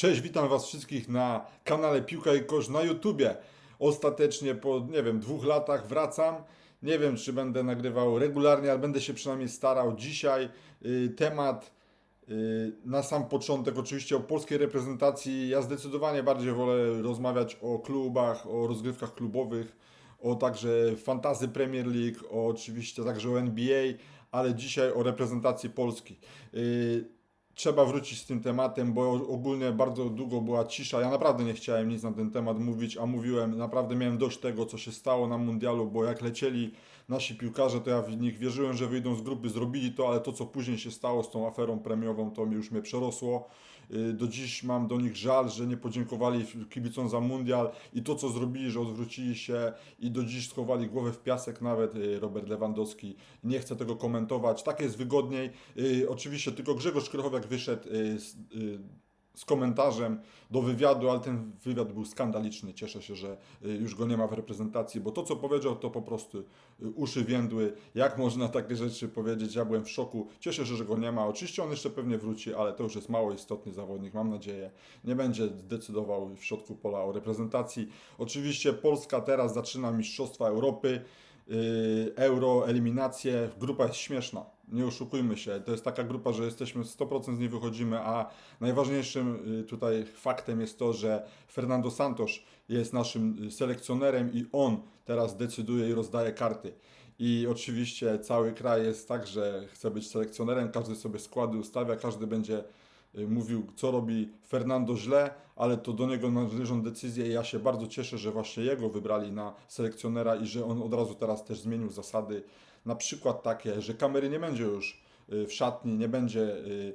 Cześć, witam Was wszystkich na kanale Piłka i Kosz na YouTubie. Ostatecznie po, nie wiem, dwóch latach wracam. Nie wiem, czy będę nagrywał regularnie, ale będę się przynajmniej starał. Dzisiaj y, temat y, na sam początek, oczywiście o polskiej reprezentacji. Ja zdecydowanie bardziej wolę rozmawiać o klubach, o rozgrywkach klubowych, o także Fantazy Premier League, o oczywiście także o NBA, ale dzisiaj o reprezentacji Polski. Y, trzeba wrócić z tym tematem, bo ogólnie bardzo długo była cisza. Ja naprawdę nie chciałem nic na ten temat mówić, a mówiłem, naprawdę miałem dość tego, co się stało na mundialu, bo jak lecieli nasi piłkarze, to ja w nich wierzyłem, że wyjdą z grupy, zrobili to, ale to, co później się stało z tą aferą premiową, to mi już mnie przerosło. Y, Do dziś mam do nich żal, że nie podziękowali kibicom za mundial i to, co zrobili, że odwrócili się i do dziś schowali głowę w piasek nawet y, Robert Lewandowski. Nie chcę tego komentować, tak jest wygodniej. Y, Oczywiście tylko Grzegorz Krychowiak wyszedł z, z komentarzem do wywiadu, ale ten wywiad był skandaliczny. Cieszę się, że y, już go nie ma w reprezentacji, bo to, co powiedział, to po prostu y, uszy więdły. Jak można takie rzeczy powiedzieć? Ja byłem w szoku. Cieszę się, że go nie ma. Oczywiście on jeszcze pewnie wróci, ale to już jest mało istotny zawodnik, mam nadzieję. Nie będzie decydował w środku pola o reprezentacji. Oczywiście Polska teraz zaczyna Mistrzostwa Europy. y, Euro, eliminacje, grupa jest śmieszna, nie oszukujmy się, to jest taka grupa, że jesteśmy 100% z niej wychodzimy, a najważniejszym y, tutaj faktem jest to, że Fernando Santos jest naszym y, selekcjonerem i on teraz decyduje i rozdaje karty. I oczywiście cały kraj jest tak, że chce być selekcjonerem, każdy sobie składy ustawia, każdy będzie y, mówił, co robi Fernando źle, ale to do niego należą decyzje i ja się bardzo cieszę, że właśnie jego wybrali na selekcjonera i że on od razu teraz też zmienił zasady. Na przykład takie, że kamery nie będzie już y, w szatni, nie będzie. y,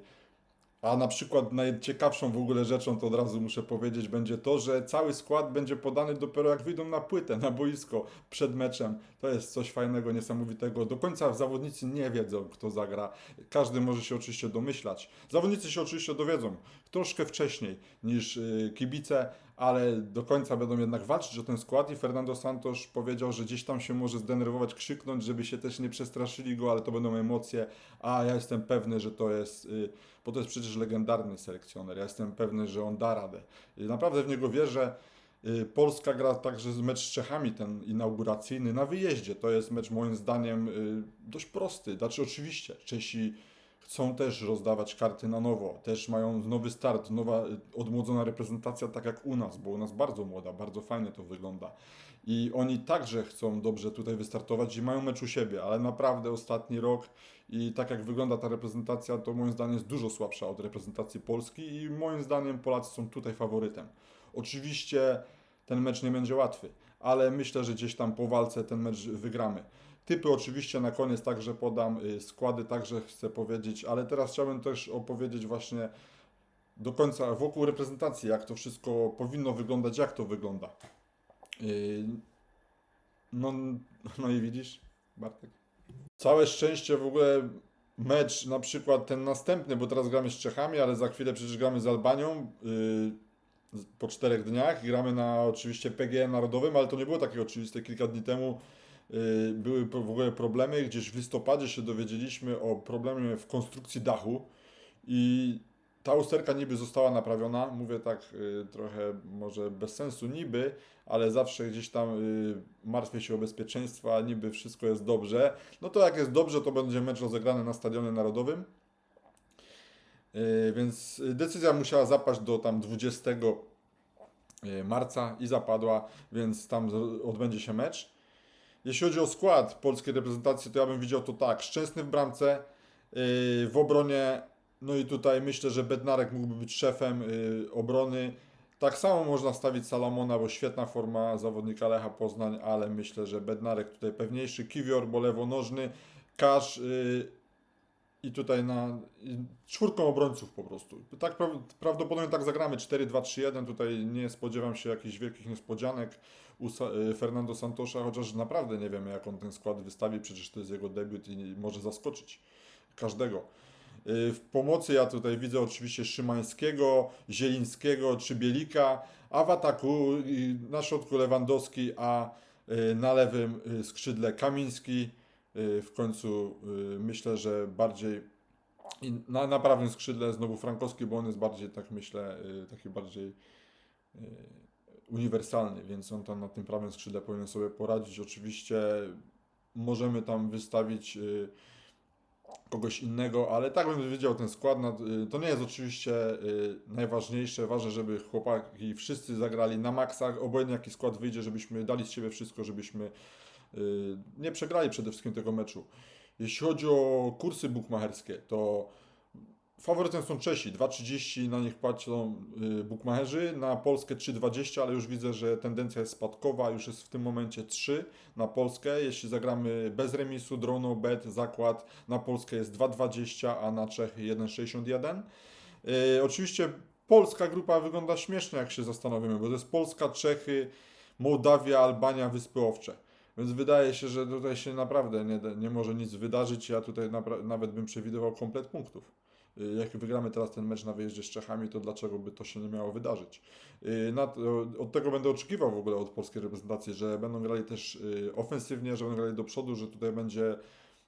A na przykład najciekawszą w ogóle rzeczą, to od razu muszę powiedzieć, będzie to, że cały skład będzie podany dopiero jak wyjdą na płytę, na boisko przed meczem. To jest coś fajnego, niesamowitego. Do końca zawodnicy nie wiedzą, kto zagra. Każdy może się oczywiście domyślać. Zawodnicy się oczywiście dowiedzą troszkę wcześniej niż y, kibice, ale do końca będą jednak walczyć o ten skład i Fernando Santos powiedział, że gdzieś tam się może zdenerwować, krzyknąć, żeby się też nie przestraszyli go, ale to będą emocje, a ja jestem pewny, że to jest, y, bo to jest przecież legendarny selekcjoner, ja jestem pewny, że on da radę. Naprawdę w niego wierzę. Y, Polska gra także mecz z Czechami, ten inauguracyjny, na wyjeździe. To jest mecz moim zdaniem y, dość prosty. Znaczy oczywiście Czesi chcą też rozdawać karty na nowo, też mają nowy start, nowa y, odmłodzona reprezentacja, tak jak u nas, bo u nas bardzo młoda, bardzo fajnie to wygląda. I oni także chcą dobrze tutaj wystartować i mają mecz u siebie, ale naprawdę ostatni rok i tak jak wygląda ta reprezentacja, to moim zdaniem jest dużo słabsza od reprezentacji Polski i moim zdaniem Polacy są tutaj faworytem. Oczywiście ten mecz nie będzie łatwy, ale myślę, że gdzieś tam po walce ten mecz wygramy. Typy oczywiście na koniec także podam, y, składy także chcę powiedzieć, ale teraz chciałbym też opowiedzieć właśnie do końca wokół reprezentacji, jak to wszystko powinno wyglądać, jak to wygląda. Y, No, no i widzisz, Bartek? Całe szczęście w ogóle mecz, na przykład ten następny, bo teraz gramy z Czechami, ale za chwilę przecież gramy z Albanią y, po czterech dniach. Gramy na oczywiście PGE Narodowym, ale to nie było takie oczywiste. Kilka dni temu były pro- w ogóle problemy. Gdzieś w listopadzie się dowiedzieliśmy o problemie w konstrukcji dachu i ta usterka niby została naprawiona. Mówię tak y, trochę może bez sensu niby, ale zawsze gdzieś tam y, martwię się o bezpieczeństwo, a niby wszystko jest dobrze. No to jak jest dobrze, to będzie mecz rozegrany na Stadionie Narodowym. Y, Więc y, decyzja musiała zapaść do tam 20 y, marca i zapadła, więc tam odbędzie się mecz. Jeśli chodzi o skład polskiej reprezentacji, to ja bym widział to tak. Szczęsny w bramce, yy, w obronie, no i tutaj myślę, że Bednarek mógłby być szefem yy, obrony. Tak samo można stawić Salamona, bo świetna forma zawodnika Lecha Poznań, ale myślę, że Bednarek tutaj pewniejszy, Kiwior, bo lewonożny, Kasz yy, i tutaj na i czwórką obrońców po prostu. Tak pra- prawdopodobnie tak zagramy 4-2-3-1. Tutaj nie spodziewam się jakichś wielkich niespodzianek u y, Fernando Santosza, chociaż naprawdę nie wiemy jak on ten skład wystawi, przecież to jest jego debiut i może zaskoczyć każdego. Y, W pomocy ja tutaj widzę oczywiście Szymańskiego, Zielińskiego czy Bielika, a w ataku na środku Lewandowski, a y, na lewym skrzydle Kamiński. W końcu myślę, że bardziej na, na prawym skrzydle znowu Frankowski, bo on jest bardziej, tak myślę, taki bardziej uniwersalny, więc on tam na tym prawym skrzydle powinien sobie poradzić. Oczywiście możemy tam wystawić y, kogoś innego, ale tak bym wiedział ten skład. y, To nie jest oczywiście y, najważniejsze. Ważne, żeby chłopaki wszyscy zagrali na maksach. Obojętnie jaki skład wyjdzie, żebyśmy dali z siebie wszystko, żebyśmy nie przegrali przede wszystkim tego meczu. Jeśli chodzi o kursy bukmacherskie, to faworytem są Czesi. 2,30 na nich płacą y, bukmacherzy, na Polskę 3,20, ale już widzę, że tendencja jest spadkowa. Już jest w tym momencie 3 na Polskę. Jeśli zagramy bez remisu, drono, bet, zakład, na Polskę jest 2,20, a na Czechy 1,61. Yy, oczywiście polska grupa wygląda śmiesznie, jak się zastanowimy, bo to jest Polska, Czechy, Mołdawia, Albania, Wyspy Owcze. Więc wydaje się, że tutaj się naprawdę nie, nie może nic wydarzyć. Ja tutaj nawet bym przewidywał komplet punktów. Yy, Jak wygramy teraz ten mecz na wyjeździe z Czechami, to dlaczego by to się nie miało wydarzyć? To- od tego będę oczekiwał w ogóle od polskiej reprezentacji, że będą grali też yy, ofensywnie, że będą grali do przodu, że tutaj będzie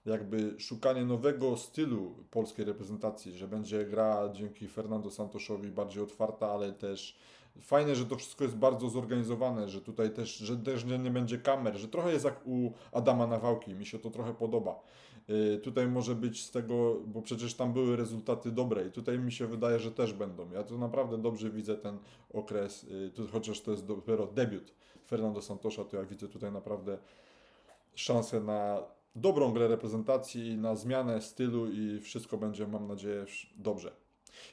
jakby szukanie nowego stylu polskiej reprezentacji, że będzie gra dzięki Fernando Santoszowi bardziej otwarta, ale też fajne, że to wszystko jest bardzo zorganizowane, że tutaj też, że też nie, będzie kamer, że trochę jest jak u Adama Nawałki, mi się to trochę podoba. Yy, tutaj może być z tego, bo przecież tam były rezultaty dobre i tutaj mi się wydaje, że też będą. Ja to naprawdę dobrze widzę ten okres, yy, tu, chociaż to jest dopiero debiut Fernando Santosza, to ja widzę tutaj naprawdę szansę na dobrą grę reprezentacji, na zmianę stylu i wszystko będzie, mam nadzieję, dobrze.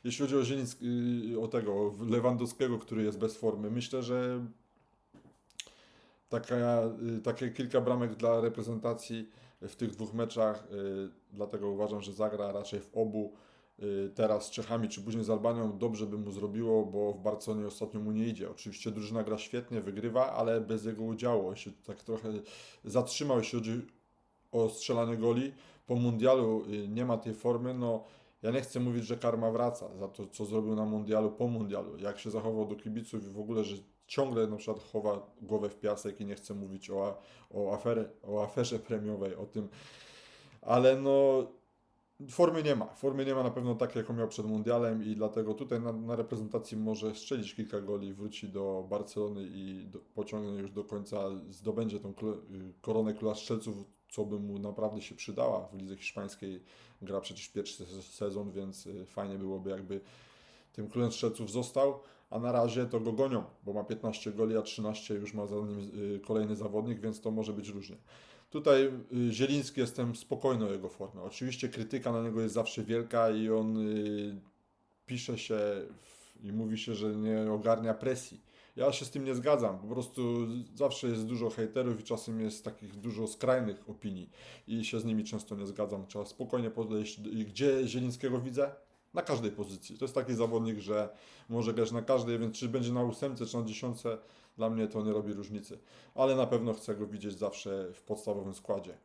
Jeśli chodzi o Zielińsk, yy, o tego, Lewandowskiego, który jest bez formy, myślę, że taka, yy, takie kilka bramek dla reprezentacji w tych dwóch meczach, yy, dlatego uważam, że zagra raczej w obu. Teraz z Czechami czy później z Albanią dobrze by mu zrobiło, bo w Barcelonie ostatnio mu nie idzie. Oczywiście drużyna gra świetnie, wygrywa, ale bez jego udziału. Się tak trochę zatrzymał, jeśli chodzi o strzelanie goli. Po mundialu y, nie ma tej formy. No, ja nie chcę mówić, że karma wraca za to, co zrobił na mundialu po mundialu. Jak się zachował do kibiców i w ogóle, że ciągle na przykład chowa głowę w piasek i nie chcę mówić o, o, aferę, o aferze premiowej, o tym. Ale no, formy nie ma. Formy nie ma na pewno tak, jaką miał przed mundialem i dlatego tutaj na, na reprezentacji może strzelić kilka goli, wróci do Barcelony i do, pociągnie już do końca, zdobędzie tą klo- y, koronę króla strzelców, co by mu naprawdę się przydała. W lidze hiszpańskiej gra przecież pierwszy se- sezon, więc y, fajnie byłoby jakby tym królem strzelców został, a na razie to go gonią, bo ma 15 goli, a 13 już ma za nim y, kolejny zawodnik, więc to może być różnie. Tutaj y, Zieliński jestem spokojny o jego formę. Oczywiście krytyka na niego jest zawsze wielka i on pisze się i mówi się, że nie ogarnia presji. Ja się z tym nie zgadzam. Po prostu zawsze jest dużo hejterów i czasem jest takich dużo skrajnych opinii i się z nimi często nie zgadzam. Trzeba spokojnie podejść. I gdzie Zielińskiego widzę? Na każdej pozycji. To jest taki zawodnik, że może grać na każdej, więc czy będzie na ósemce, czy na dziesiątce, dla mnie to nie robi różnicy. Ale na pewno chcę go widzieć zawsze w podstawowym składzie.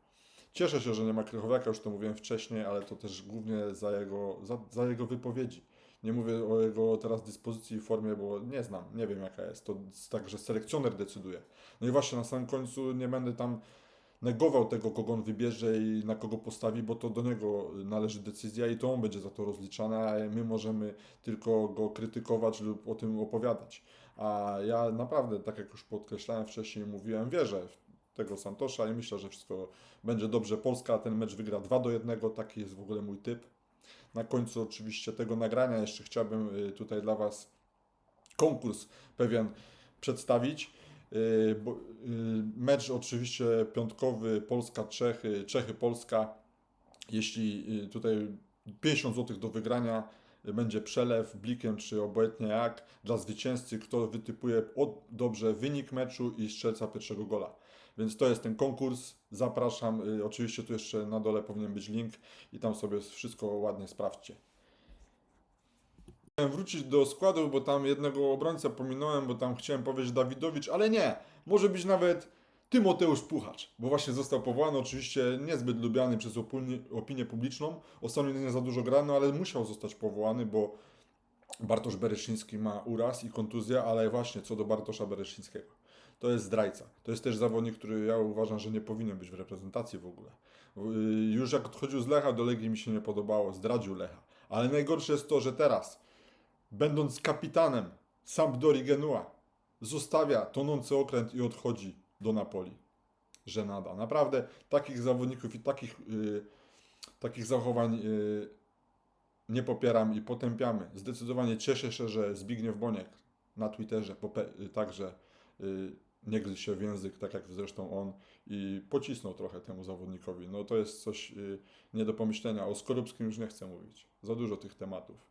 Cieszę się, że nie ma Krychowiaka, już to mówiłem wcześniej, ale to też głównie za jego, za, za jego wypowiedzi. Nie mówię o jego teraz dyspozycji i formie, bo nie znam, nie wiem jaka jest. To jest tak, że selekcjoner decyduje. No i właśnie na samym końcu nie będę tam negował tego, kogo on wybierze i na kogo postawi, bo to do niego należy decyzja i to on będzie za to rozliczany, a my możemy tylko go krytykować lub o tym opowiadać. A ja naprawdę, tak jak już podkreślałem wcześniej, mówiłem, wierzę w tego Santosza i myślę, że wszystko będzie dobrze. Polska ten mecz wygra 2 do 1, taki jest w ogóle mój typ. Na końcu oczywiście tego nagrania jeszcze chciałbym y, tutaj dla Was konkurs pewien przedstawić. Y, y, Mecz oczywiście piątkowy Polska-Czechy, Czechy-Polska. Jeśli tutaj 50 zł do wygrania będzie przelew blikiem czy obojętnie jak dla zwycięzcy, kto wytypuje dobrze wynik meczu i strzelca pierwszego gola. Więc to jest ten konkurs. Zapraszam. Y, Oczywiście tu jeszcze na dole powinien być link i tam sobie wszystko ładnie sprawdźcie. Chciałem wrócić do składu, bo tam jednego obrońcę pominąłem, bo tam chciałem powiedzieć Dawidowicz, ale nie. Może być nawet Tymoteusz Puchacz, bo właśnie został powołany, oczywiście niezbyt lubiany przez opinię, opinię publiczną. Ostatnio nie za dużo grano, ale musiał zostać powołany, bo Bartosz Bereszyński ma uraz i kontuzję, ale właśnie co do Bartosza Bereszyńskiego. To jest zdrajca. To jest też zawodnik, który ja uważam, że nie powinien być w reprezentacji w ogóle. Y, Już jak odchodził z Lecha, do Legii mi się nie podobało, zdradził Lecha. Ale najgorsze jest to, że teraz, będąc kapitanem Sampdori Genua, zostawia tonący okręt i odchodzi do Napoli. Żenada. Naprawdę takich zawodników i takich, y, takich zachowań y, nie popieram i potępiamy. Zdecydowanie cieszę się, że Zbigniew Boniek na Twitterze y, także y, nie gryzł się w język, tak jak zresztą on, i pocisnął trochę temu zawodnikowi. No to jest coś y, nie do pomyślenia. O Skorupskim już nie chcę mówić. Za dużo tych tematów.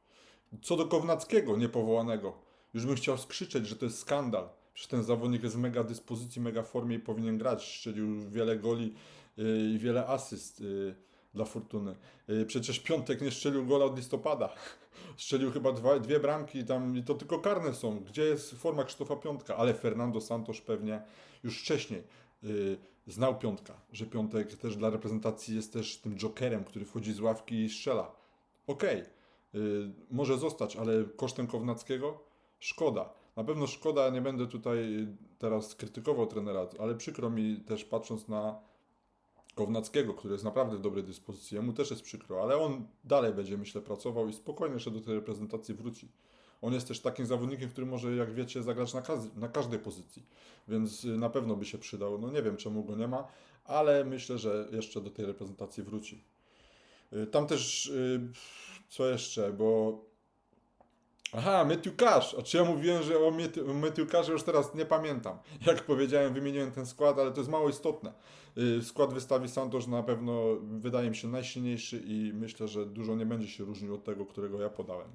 Co do Kownackiego niepowołanego, już bym chciał skrzyczeć, że to jest skandal. Przecież ten zawodnik jest w mega dyspozycji, mega formie i powinien grać. Strzelił wiele goli y, i wiele asyst y, dla Fortuny. Y, Przecież Piątek nie strzelił gola od listopada. Strzelił chyba dwa, dwie bramki tam i to tylko karne są. Gdzie jest forma Krzysztofa Piątka? Ale Fernando Santos pewnie już wcześniej y, znał Piątka, że Piątek też dla reprezentacji jest też tym jokerem, który wchodzi z ławki i strzela. Okej, y, może zostać, ale kosztem Kownackiego? Szkoda. Na pewno szkoda, nie będę tutaj teraz krytykował trenera, ale przykro mi też patrząc na Kownackiego, który jest naprawdę w dobrej dyspozycji. Jemu też jest przykro, ale on dalej będzie, myślę, pracował i spokojnie jeszcze do tej reprezentacji wróci. On jest też takim zawodnikiem, który może, jak wiecie, zagrać na, na każdej pozycji, więc y, na pewno by się przydał. No nie wiem, czemu go nie ma, ale myślę, że jeszcze do tej reprezentacji wróci. Y, Tam też, y, co jeszcze, bo... Aha, Matthew Cash. A czy ja mówiłem, że o Matthew- Cashu już teraz nie pamiętam. Jak powiedziałem, wymieniłem ten skład, ale to jest mało istotne. Y, Skład wystawi Santos na pewno wydaje mi się najsilniejszy i myślę, że dużo nie będzie się różnił od tego, którego ja podałem.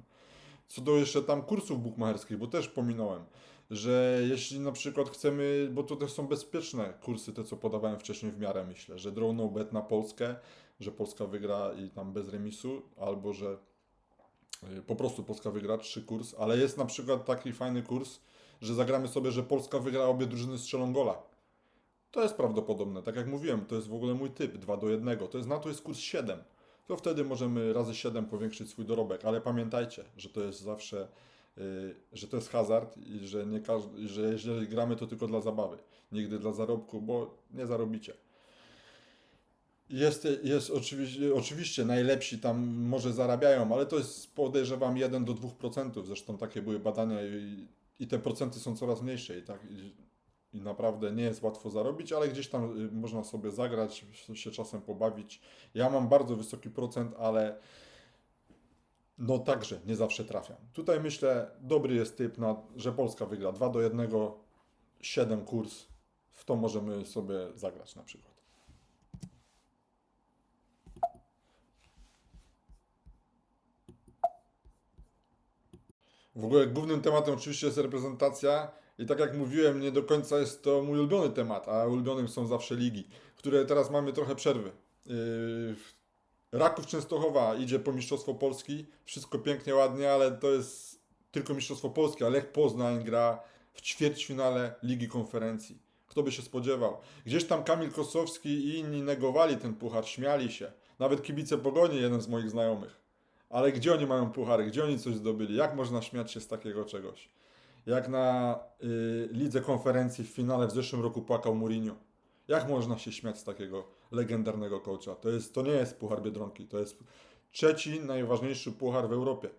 Co do jeszcze tam kursów bukmacherskich, bo też pominąłem, że jeśli na przykład chcemy, bo to też są bezpieczne kursy, te co podawałem wcześniej w miarę myślę, że draw no bet na Polskę, że Polska wygra i tam bez remisu, albo że po prostu Polska wygra trzy kurs, ale jest na przykład taki fajny kurs, że zagramy sobie, że Polska wygra, obie drużyny strzelą gola. To jest prawdopodobne. Tak jak mówiłem, to jest w ogóle mój typ 2 do 1. To jest na to jest kurs 7. To wtedy możemy razy 7 powiększyć swój dorobek, ale pamiętajcie, że to jest zawsze y, że to jest hazard i że nie że jeżeli gramy to tylko dla zabawy, nigdy dla zarobku, bo nie zarobicie. Jest, jest oczywiście, oczywiście najlepsi tam może zarabiają, ale to jest podejrzewam 1 do 2%. Zresztą takie były badania i, i te procenty są coraz mniejsze i tak i, i naprawdę nie jest łatwo zarobić, ale gdzieś tam y, można sobie zagrać, się czasem pobawić. Ja mam bardzo wysoki procent, ale no także nie zawsze trafiam. Tutaj myślę, dobry jest typ, na, że Polska wygra 2 do 1, 7 kurs. W to możemy sobie zagrać na przykład. W ogóle głównym tematem oczywiście jest reprezentacja i tak jak mówiłem, nie do końca jest to mój ulubiony temat, a ulubionym są zawsze ligi, które teraz mamy trochę przerwy. Yy, Raków Częstochowa idzie po Mistrzostwo Polski, wszystko pięknie, ładnie, ale to jest tylko Mistrzostwo Polskie, a Lech Poznań gra w ćwierćfinale Ligi Konferencji. Kto by się spodziewał? Gdzieś tam Kamil Kosowski i inni negowali ten puchar, śmiali się. Nawet kibice Pogoni, jeden z moich znajomych. Ale gdzie oni mają puchary? Gdzie oni coś zdobyli? Jak można śmiać się z takiego czegoś? Jak na y, lidze konferencji w finale w zeszłym roku płakał Mourinho. Jak można się śmiać z takiego legendarnego coacha? To, jest, to nie jest puchar Biedronki, to jest trzeci najważniejszy puchar w Europie.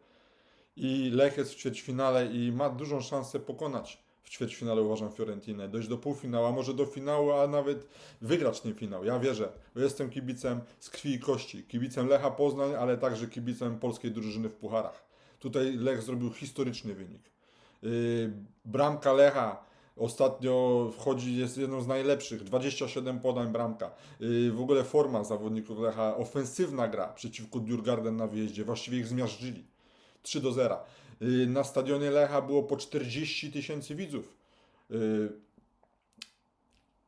I Lech jest w ćwierćfinale i ma dużą szansę pokonać w ćwierćfinale uważam Fiorentinę, dojść do półfinału, a może do finału, a nawet wygrać ten finał. Ja wierzę, bo jestem kibicem z krwi i kości, kibicem Lecha Poznań, ale także kibicem polskiej drużyny w pucharach. Tutaj Lech zrobił historyczny wynik. Yy, bramka Lecha ostatnio wchodzi, jest jedną z najlepszych, 27 podań bramka. Yy, w ogóle forma zawodników Lecha, ofensywna gra przeciwko Djurgarden na wyjeździe, właściwie ich zmiażdżyli. 3 do 0. Yy, Na stadionie Lecha było po 40 tysięcy widzów. Yy,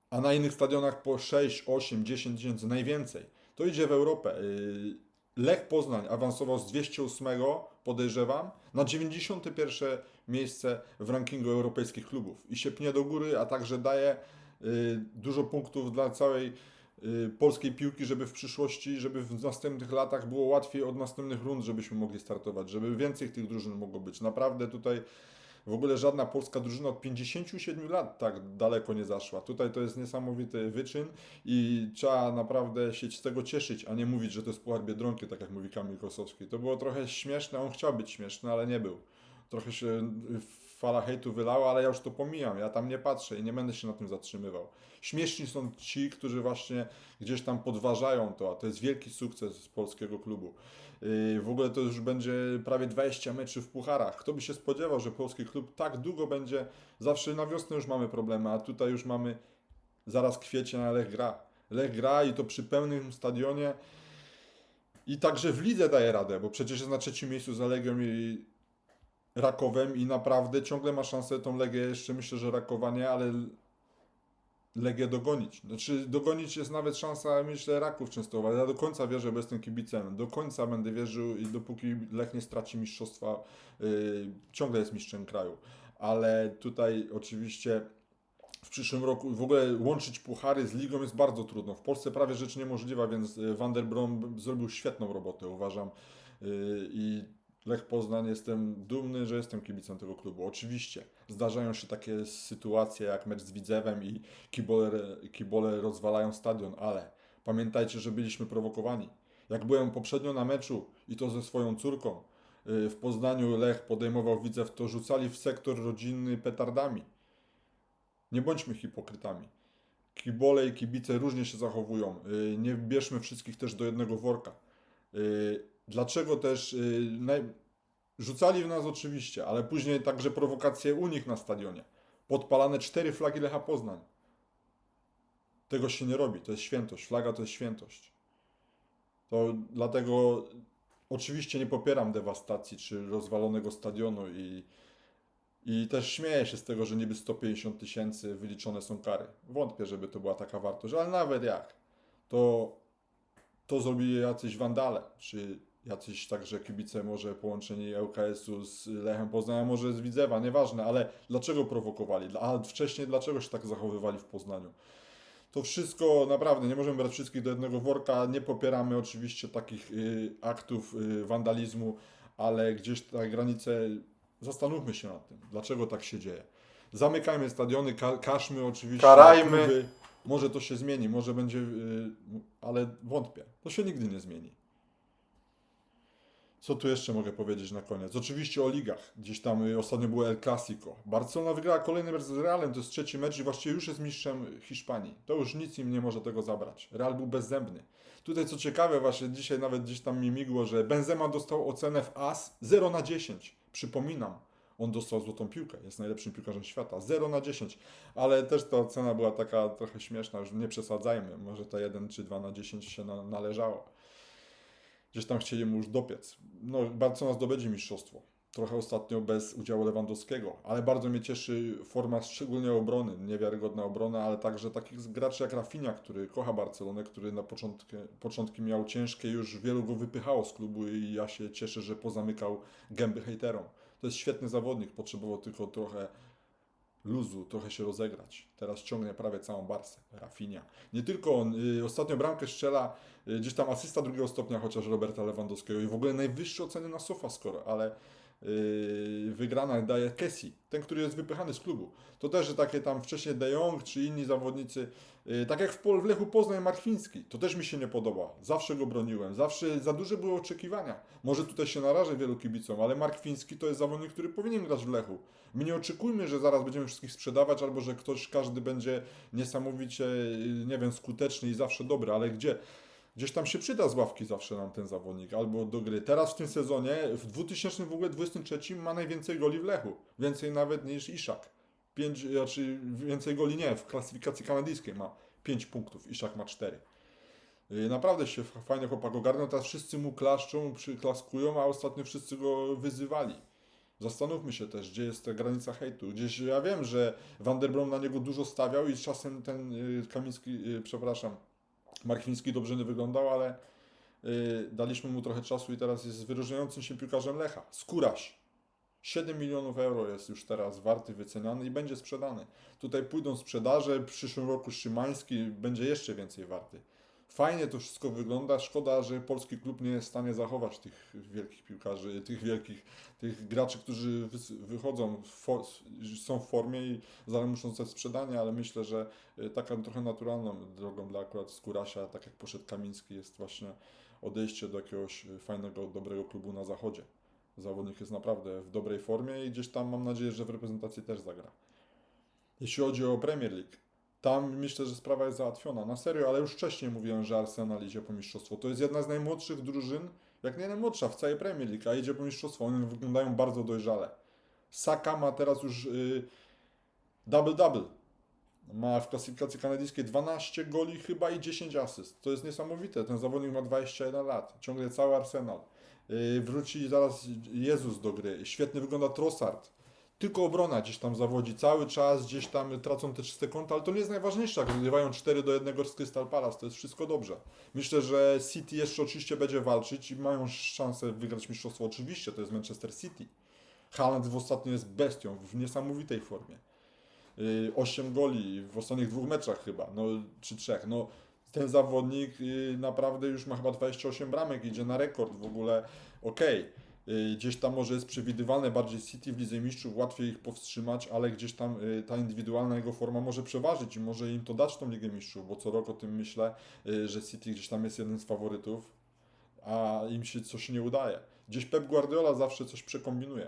A na innych stadionach po 6, 8, 10 tysięcy, najwięcej. To idzie w Europę. Yy, Lech Poznań awansował z 208, podejrzewam, na 91 miejsce w rankingu europejskich klubów. I się pnie do góry, a także daje dużo punktów dla całej y, polskiej piłki, żeby w przyszłości, żeby w następnych latach było łatwiej od następnych rund, żebyśmy mogli startować, żeby więcej tych drużyn mogło być. Naprawdę tutaj W ogóle żadna polska drużyna od 57 lat tak daleko nie zaszła. Tutaj to jest niesamowity wyczyn i trzeba naprawdę się z tego cieszyć, a nie mówić, że to jest Puchar Biedronki, tak jak mówi Kamil Kosowski. To było trochę śmieszne, on chciał być śmieszny, ale nie był. Trochę się y, fala hejtu wylała, ale ja już to pomijam, ja tam nie patrzę i nie będę się na tym zatrzymywał. Śmieszni są ci, którzy właśnie gdzieś tam podważają to, a to jest wielki sukces polskiego klubu. Yy, W ogóle to już będzie prawie 20 meczów w pucharach. Kto by się spodziewał, że polski klub tak długo będzie, zawsze na wiosnę już mamy problemy, a tutaj już mamy zaraz kwiecień, a Lech gra. Lech gra i to przy pełnym stadionie i także w lidze daje radę, bo przecież jest na trzecim miejscu za Legią i Rakowem i naprawdę ciągle ma szansę tą Legię jeszcze, myślę, że Rakowa nie, ale Legię dogonić. Znaczy dogonić jest nawet szansa, myślę, Raków Częstochowa. Ja do końca wierzę, bo jestem kibicem. Do końca będę wierzył i dopóki Lech nie straci mistrzostwa, yy, ciągle jest mistrzem kraju. Ale tutaj oczywiście w przyszłym roku w ogóle łączyć puchary z ligą jest bardzo trudno. W Polsce prawie rzecz niemożliwa, więc y, Van der Brom zrobił świetną robotę, uważam. Yy, I Lech Poznań jestem dumny, że jestem kibicem tego klubu. Oczywiście zdarzają się takie sytuacje jak mecz z Widzewem i kibole, kibole rozwalają stadion, ale pamiętajcie, że byliśmy prowokowani. Jak byłem poprzednio na meczu i to ze swoją córką yy, w Poznaniu Lech podejmował Widzew, to rzucali w sektor rodzinny petardami. Nie bądźmy hipokrytami. Kibole i kibice różnie się zachowują. Yy, Nie bierzmy wszystkich też do jednego worka. Dlaczego też naj... rzucali w nas oczywiście, ale później także prowokacje u nich na stadionie. Podpalane cztery flagi Lecha Poznań. Tego się nie robi. To jest świętość. Flaga to jest świętość. To dlatego oczywiście nie popieram dewastacji czy rozwalonego stadionu i i też śmieję się z tego, że niby 150 tysięcy wyliczone są kary. Wątpię, żeby to była taka wartość, ale nawet jak, to to zrobili jacyś wandale, czy jacyś także kibice może połączeni ŁKS-u z Lechem Poznań, może z Widzewa, nieważne, ale dlaczego prowokowali, a wcześniej dlaczego się tak zachowywali w Poznaniu. To wszystko naprawdę, nie możemy brać wszystkich do jednego worka, nie popieramy oczywiście takich y, aktów y, wandalizmu, ale gdzieś te granice, zastanówmy się nad tym, dlaczego tak się dzieje. Zamykajmy stadiony, ka każmy oczywiście. Karajmy. kluby. Może to się zmieni, może będzie, y, ale wątpię. To się nigdy nie zmieni. Co tu jeszcze mogę powiedzieć na koniec? Oczywiście o ligach. Gdzieś tam y, ostatnio było El Clasico. Barcelona wygrała kolejny mecz z Realem, to jest trzeci mecz i właściwie już jest mistrzem Hiszpanii. To już nic im nie może tego zabrać. Real był bezzębny. Tutaj co ciekawe, właśnie dzisiaj nawet gdzieś tam mi migło, że Benzema dostał ocenę w AS 0 na 10. Przypominam, on dostał złotą piłkę, jest najlepszym piłkarzem świata. 0 na 10. Ale też ta ocena była taka trochę śmieszna, już nie przesadzajmy. Może ta 1 czy 2 na 10 się na, należało. Gdzieś tam chcieli mu już dopiec. No, Barcelona zdobędzie mistrzostwo. Trochę ostatnio bez udziału Lewandowskiego, ale bardzo mnie cieszy forma szczególnie obrony, niewiarygodna obrona, ale także takich graczy jak Rafinha, który kocha Barcelonę, który na początki, początki miał ciężkie, już wielu go wypychało z klubu i ja się cieszę, że pozamykał gęby hejterom. To jest świetny zawodnik, potrzebował tylko trochę luzu, trochę się rozegrać. Teraz ciągnie prawie całą Barsę, Rafinha. Nie tylko on, y, ostatnio bramkę strzela, y, gdzieś tam asysta drugiego stopnia, chociaż Roberta Lewandowskiego i w ogóle najwyższe oceny na SofaScore, ale y, wygrana daje Kessi, ten, który jest wypychany z klubu. To też, że takie tam wcześniej De Jong czy inni zawodnicy, y, tak jak w, Lechu Poznań Markwiński, to też mi się nie podoba. Zawsze go broniłem, zawsze za duże były oczekiwania. Może tutaj się narażę wielu kibicom, ale Markwiński to jest zawodnik, który powinien grać w Lechu. My nie oczekujmy, że zaraz będziemy wszystkich sprzedawać, albo że ktoś, każdy będzie niesamowicie, y, nie wiem, skuteczny i zawsze dobry, ale gdzie? Gdzieś tam się przyda z ławki zawsze nam ten zawodnik, albo do gry. Teraz w tym sezonie, w 2023 ma najwięcej goli w Lechu. Więcej nawet niż Iszak. Pięć, znaczy więcej goli nie, w klasyfikacji kanadyjskiej ma 5 punktów, Iszak ma 4. Yy, Naprawdę się fajnie chłopak ogarnął, teraz wszyscy mu klaszczą, przyklaskują, a ostatnio wszyscy go wyzywali. Zastanówmy się też, gdzie jest ta granica hejtu. Gdzieś ja wiem, że Van der Brom na niego dużo stawiał i czasem ten yy, Kamiński, yy, Markwiński dobrze nie wyglądał, ale yy, daliśmy mu trochę czasu i teraz jest wyróżniającym się piłkarzem Lecha. Skóraś. 7 milionów euro jest już teraz warty, wyceniany i będzie sprzedany. Tutaj pójdą sprzedaże, w przyszłym roku Szymański będzie jeszcze więcej warty. Fajnie to wszystko wygląda. Szkoda, że polski klub nie jest w stanie zachować tych wielkich piłkarzy, tych wielkich, tych graczy, którzy wychodzą, są w formie i zaraz muszą zostać sprzedani, ale myślę, że y, taką trochę naturalną drogą dla akurat Skórasia, tak jak poszedł Kamiński, jest właśnie odejście do jakiegoś fajnego, dobrego klubu na zachodzie. Zawodnik jest naprawdę w dobrej formie i gdzieś tam mam nadzieję, że w reprezentacji też zagra. Jeśli chodzi o Premier League, tam myślę, że sprawa jest załatwiona. Na serio, ale już wcześniej mówiłem, że Arsenal idzie po mistrzostwo. To jest jedna z najmłodszych drużyn, jak nie najmłodsza w całej Premier League, a idzie po mistrzostwo. One wyglądają bardzo dojrzale. Saka ma teraz już y, double-double. Ma w klasyfikacji kanadyjskiej 12 goli chyba i 10 asyst. To jest niesamowite. Ten zawodnik ma 21 lat. Ciągle cały Arsenal. Y, wróci zaraz Jezus do gry. Świetnie wygląda Trossard. Tylko obrona gdzieś tam zawodzi cały czas, gdzieś tam tracą te czyste konta, ale to nie jest najważniejsze, jak wygrywają 4 do 1 z Crystal Palace, to jest wszystko dobrze. Myślę, że City jeszcze oczywiście będzie walczyć i mają szansę wygrać mistrzostwo. Oczywiście, to jest Manchester City. Haaland w ostatnio jest bestią, w niesamowitej formie. 8 goli w ostatnich dwóch meczach chyba, no czy trzech. No, ten zawodnik y, naprawdę już ma chyba 28 bramek, idzie na rekord w ogóle. Okej, y, gdzieś tam może jest przewidywalne bardziej City w Lidze Mistrzów, łatwiej ich powstrzymać, ale gdzieś tam y, ta indywidualna jego forma może przeważyć i może im to dać tą Ligę Mistrzów, bo co rok o tym myślę, y, że City gdzieś tam jest jednym z faworytów, a im się coś nie udaje. Gdzieś Pep Guardiola zawsze coś przekombinuje.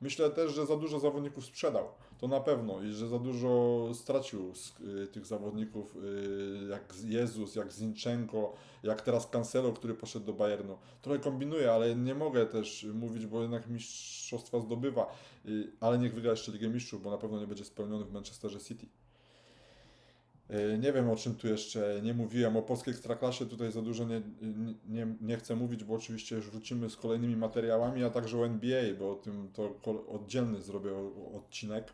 Myślę też, że za dużo zawodników sprzedał. To na pewno. I że za dużo stracił z y, tych zawodników, y, jak Jezus, jak Zinchenko, jak teraz Cancelo, który poszedł do Bayernu. Trochę kombinuję, ale nie mogę też mówić, bo jednak mistrzostwa zdobywa. Y, ale niech wygra jeszcze Ligę Mistrzów, bo na pewno nie będzie spełniony w Manchesterze City. Y, Nie wiem o czym tu jeszcze nie mówiłem. O polskiej ekstraklasie tutaj za dużo nie, nie, nie chcę mówić, bo oczywiście już wrócimy z kolejnymi materiałami, a także o NBA, bo o tym to oddzielny zrobię odcinek.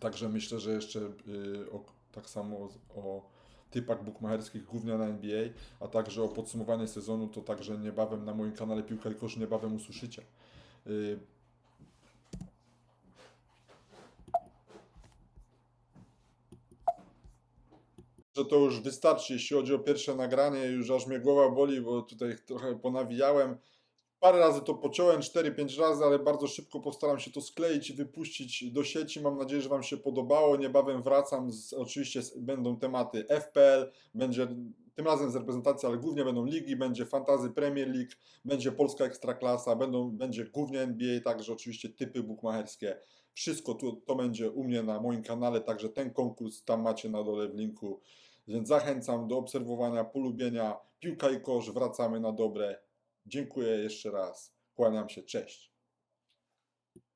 Także myślę, że jeszcze y, o, tak samo o, typach bukmacherskich głównie na NBA, a także o podsumowanie sezonu, to także niebawem na moim kanale Piłka i Kosz niebawem usłyszycie. Y, że to już wystarczy, jeśli chodzi o pierwsze nagranie, już aż mnie głowa boli, bo tutaj trochę ponawijałem. Parę razy to pociąłem, 4-5 razy, ale bardzo szybko postaram się to skleić i wypuścić do sieci. Mam nadzieję, że Wam się podobało. Niebawem wracam. Z, oczywiście będą tematy FPL, będzie tym razem z reprezentacji, ale głównie będą ligi, będzie Fantazy Premier League, będzie Polska Ekstraklasa, będą, będzie głównie NBA, także oczywiście typy bukmacherskie. Wszystko tu, to będzie u mnie na moim kanale, także ten konkurs tam macie na dole w linku. Więc zachęcam do obserwowania, polubienia. Piłka i kosz, wracamy na dobre. Dziękuję jeszcze raz. Kłaniam się, cześć.